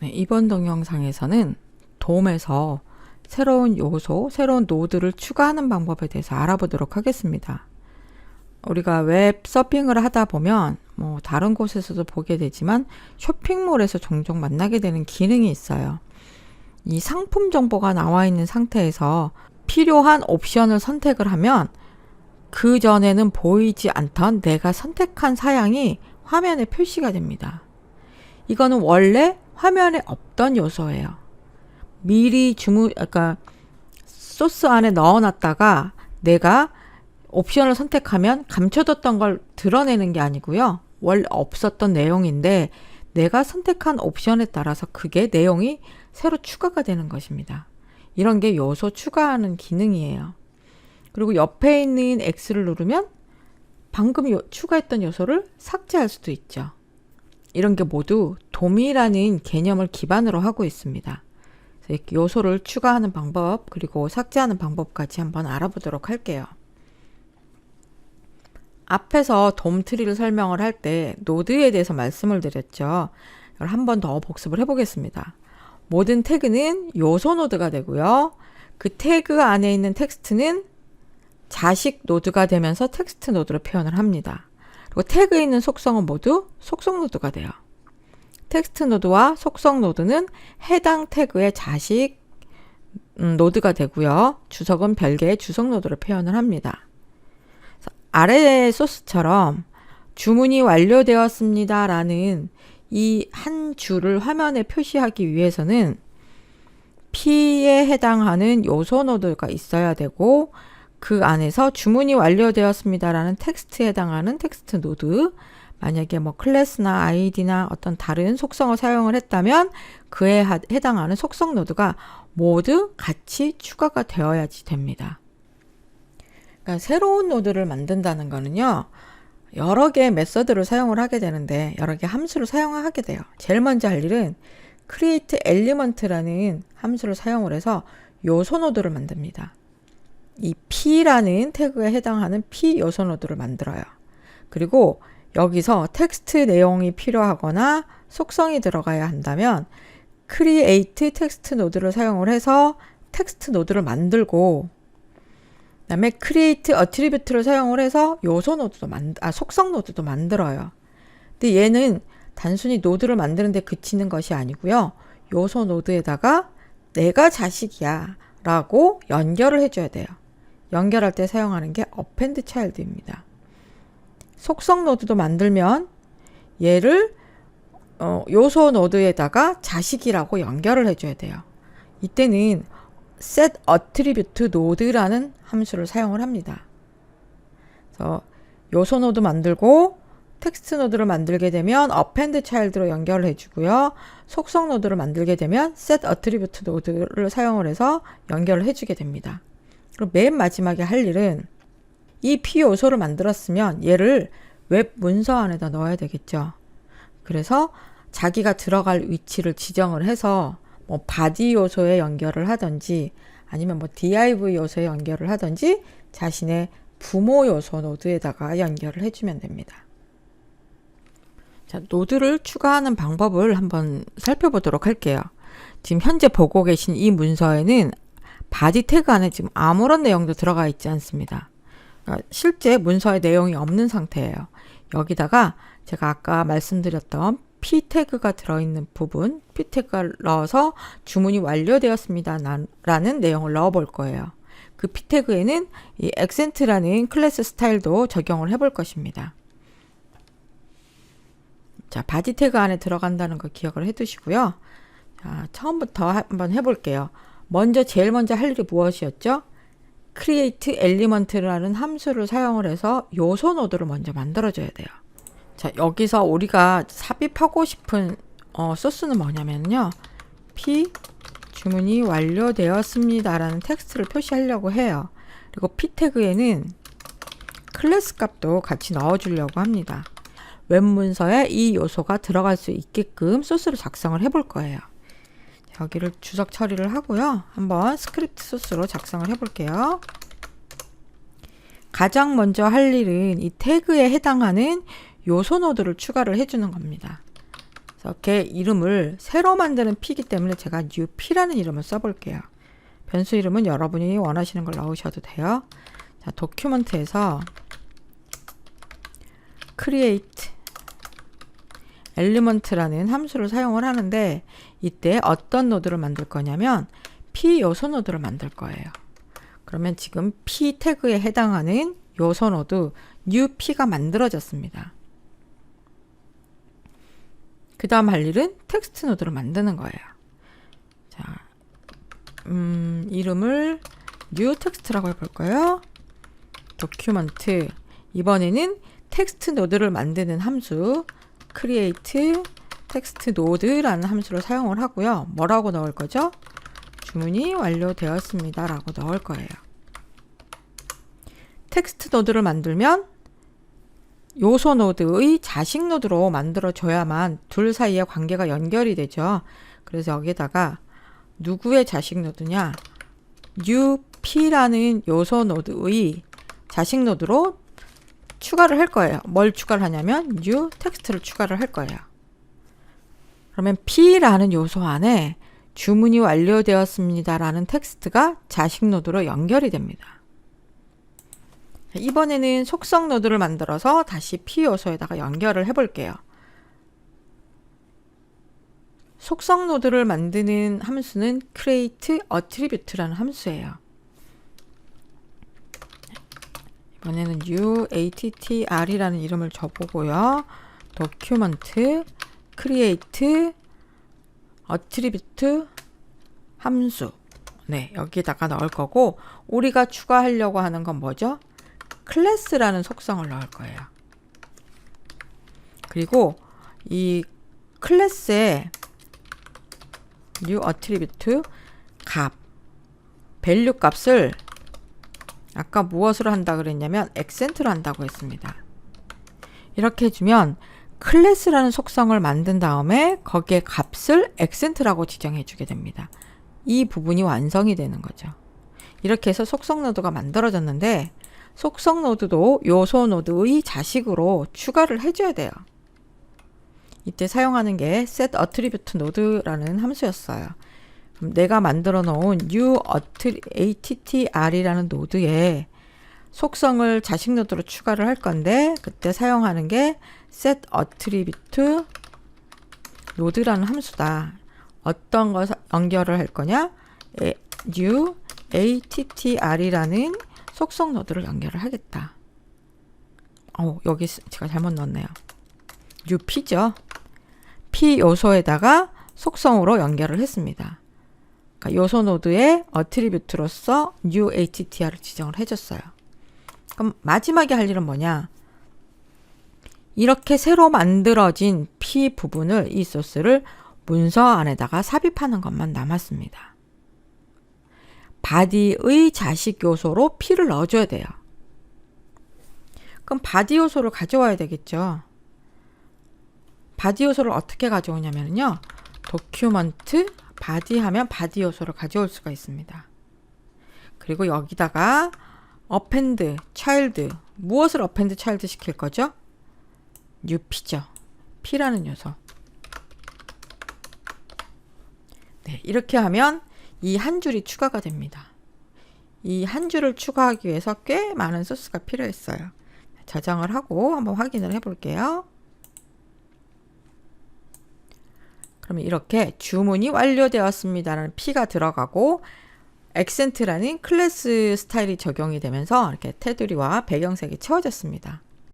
네, 이번 동영상에서는 돔에서 새로운 요소, 새로운 노드를 추가하는 방법에 대해서 알아보도록 하겠습니다. 우리가 웹 서핑을 하다 보면 뭐 다른 곳에서도 보게 되지만 쇼핑몰에서 종종 만나게 되는 기능이 있어요. 이 상품 정보가 나와 있는 상태에서 필요한 옵션을 선택을 하면 그 전에는 보이지 않던 내가 선택한 사양이 화면에 표시가 됩니다. 이거는 원래 화면에 없던 요소예요. 미리 주문, 그러니까 소스 안에 넣어놨다가 내가 옵션을 선택하면 감춰뒀던 걸 드러내는 게 아니고요. 원래 없었던 내용인데 내가 선택한 옵션에 따라서 그게 내용이 새로 추가가 되는 것입니다. 이런 게 요소 추가하는 기능이에요. 그리고 옆에 있는 X를 누르면 방금 요, 추가했던 요소를 삭제할 수도 있죠. 이런 게 모두 도미라는 개념을 기반으로 하고 있습니다. 요소를 추가하는 방법 그리고 삭제하는 방법까지 한번 알아보도록 할게요. 앞에서 돔 트리를 설명을 할 때 노드에 대해서 말씀을 드렸죠. 이걸 한 번 더 복습을 해보겠습니다. 모든 태그는 요소 노드가 되고요. 그 태그 안에 있는 텍스트는 자식 노드가 되면서 텍스트 노드로 표현을 합니다. 그리고 태그에 있는 속성은 모두 속성 노드가 돼요. 텍스트 노드와 속성 노드는 해당 태그의 자식 음, 노드가 되고요. 주석은 별개의 주석 노드로 표현을 합니다. 아래 소스처럼 주문이 완료되었습니다. 라는 이 한 줄을 화면에 표시하기 위해서는 P에 해당하는 요소 노드가 있어야 되고 그 안에서 주문이 완료되었습니다라는 텍스트에 해당하는 텍스트 노드 만약에 뭐 클래스나 아이디나 어떤 다른 속성을 사용을 했다면 그에 하, 해당하는 속성 노드가 모두 같이 추가가 되어야지 됩니다. 그러니까 새로운 노드를 만든다는 거는요. 여러 개의 메서드를 사용을 하게 되는데 여러 개 함수를 사용하게 돼요. 제일 먼저 할 일은 create element라는 함수를 사용을 해서 요소 노드를 만듭니다. 이 P라는 태그에 해당하는 P 요소 노드를 만들어요. 그리고 여기서 텍스트 내용이 필요하거나 속성이 들어가야 한다면 create 텍스트 노드를 사용을 해서 텍스트 노드를 만들고 그다음에 create attribute를 사용을 해서 요소 노드도 만, 아 속성 노드도 만들어요. 근데 얘는 단순히 노드를 만드는 데 그치는 것이 아니고요. 요소 노드에다가 내가 자식이야 라고 연결을 해 줘야 돼요. 연결할 때 사용하는 게 append child입니다. 속성 노드도 만들면 얘를 어, 요소 노드에다가 자식이라고 연결을 해줘야 돼요. 이때는 set attribute node라는 함수를 사용을 합니다. 그래서 요소 노드 만들고 텍스트 노드를 만들게 되면 append child로 연결을 해주고요. 속성 노드를 만들게 되면 set attribute node를 사용을 해서 연결을 해주게 됩니다. 그리고 맨 마지막에 할 일은 이 P 요소를 만들었으면 얘를 웹 문서 안에다 넣어야 되겠죠. 그래서 자기가 들어갈 위치를 지정을 해서 뭐 바디 요소에 연결을 하든지 아니면 뭐 div 요소에 연결을 하든지 자신의 부모 요소 노드에다가 연결을 해주면 됩니다. 자, 노드를 추가하는 방법을 한번 살펴보도록 할게요. 지금 현재 보고 계신 이 문서에는 바디 태그 안에 지금 아무런 내용도 들어가 있지 않습니다. 그러니까 실제 문서에 내용이 없는 상태예요. 여기다가 제가 아까 말씀드렸던 P 태그가 들어있는 부분, P 태그를 넣어서 주문이 완료되었습니다. 라는 내용을 넣어 볼 거예요. 그 P 태그에는 이 액센트라는 클래스 스타일도 적용을 해볼 것입니다. 자, 바디 태그 안에 들어간다는 거 기억을 해 두시고요. 자, 처음부터 한번 해볼게요. 먼저 제일 먼저 할 일이 무엇이었죠? create element라는 함수를 사용을 해서 요소 노드를 먼저 만들어줘야 돼요. 자, 여기서 우리가 삽입하고 싶은 어, 소스는 뭐냐면요. p 주문이 완료되었습니다라는 텍스트를 표시하려고 해요. 그리고 p 태그에는 클래스 값도 같이 넣어주려고 합니다. 웹 문서에 이 요소가 들어갈 수 있게끔 소스를 작성을 해볼 거예요. 여기를 주석 처리를 하고요. 한번 스크립트 소스로 작성을 해볼게요. 가장 먼저 할 일은 이 태그에 해당하는 요소 노드를 추가를 해주는 겁니다. 이렇게 이름을 새로 만드는 P이기 때문에 제가 new P라는 이름을 써볼게요. 변수 이름은 여러분이 원하시는 걸 넣으셔도 돼요. 자, 도큐먼트에서 create element라는 함수를 사용을 하는데 이때 어떤 노드를 만들 거냐면 p 요소 노드를 만들 거예요. 그러면 지금 p 태그에 해당하는 요소 노드 new p가 만들어졌습니다. 그 다음 할 일은 텍스트 노드를 만드는 거예요. 자, 음, 이름을 new 텍스트라고 해볼까요? 도큐먼트 이번에는 텍스트 노드를 만드는 함수 create text node라는 함수를 사용을 하고요. 뭐라고 넣을 거죠? 주문이 완료되었습니다. 라고 넣을 거예요. 텍스트 노드를 만들면 요소 노드의 자식 노드로 만들어줘야만 둘 사이의 관계가 연결이 되죠. 그래서 여기다가 누구의 자식 노드냐? up라는 요소 노드의 자식 노드로 추가를 할 거예요. 뭘 추가를 하냐면 new 텍스트를 추가를 할 거예요. 그러면 p라는 요소 안에 주문이 완료되었습니다라는 텍스트가 자식 노드로 연결이 됩니다. 이번에는 속성 노드를 만들어서 다시 p 요소에다가 연결을 해 볼게요. 속성 노드를 만드는 함수는 create attribute라는 함수예요. 이번에는 UATTR이라는 이름을 줘보고요. 도큐먼트 create attribute 함수 네 여기다가 넣을 거고 우리가 추가하려고 하는 건 뭐죠? 클래스라는 속성을 넣을 거예요. 그리고 이 클래스에 new attribute 값 value 값을 아까 무엇으로 한다 그랬냐면 액센트로 한다고 했습니다. 이렇게 해주면 클래스라는 속성을 만든 다음에 거기에 값을 액센트라고 지정해 주게 됩니다. 이 부분이 완성이 되는 거죠. 이렇게 해서 속성 노드가 만들어졌는데 속성 노드도 요소 노드의 자식으로 추가를 해줘야 돼요. 이때 사용하는 게 set attribute node라는 함수였어요. 내가 만들어 놓은 new attr이라는 노드에 속성을 자식 노드로 추가를 할 건데 그때 사용하는 게 set attribute 노드라는 함수다. 어떤 거 연결을 할 거냐? new attr이라는 속성 노드를 연결을 하겠다. 어, 여기 제가 잘못 넣었네요. new p죠. p 요소에다가 속성으로 연결을 했습니다. 그러니까 요소 노드의 어트리뷰트로서 new attr을 지정을 해줬어요. 그럼 마지막에 할 일은 뭐냐? 이렇게 새로 만들어진 p 부분을 이 소스를 문서 안에다가 삽입하는 것만 남았습니다. 바디의 자식 요소로 p를 넣어줘야 돼요. 그럼 바디 요소를 가져와야 되겠죠. 바디 요소를 어떻게 가져오냐면요. 도큐먼트 바디 하면 바디 요소를 가져올 수가 있습니다. 그리고 여기다가 append, child 무엇을 append, child 시킬 거죠? p죠. p라는 요소. 네, 이렇게 하면 이 한 줄이 추가가 됩니다. 이 한 줄을 추가하기 위해서 꽤 많은 소스가 필요했어요. 저장을 하고 한번 확인을 해 볼게요. 그러면 이렇게 주문이 완료되었습니다라는 P가 들어가고 액센트라는 클래스 스타일이 적용이 되면서 이렇게 테두리와 배경색이 채워졌습니다.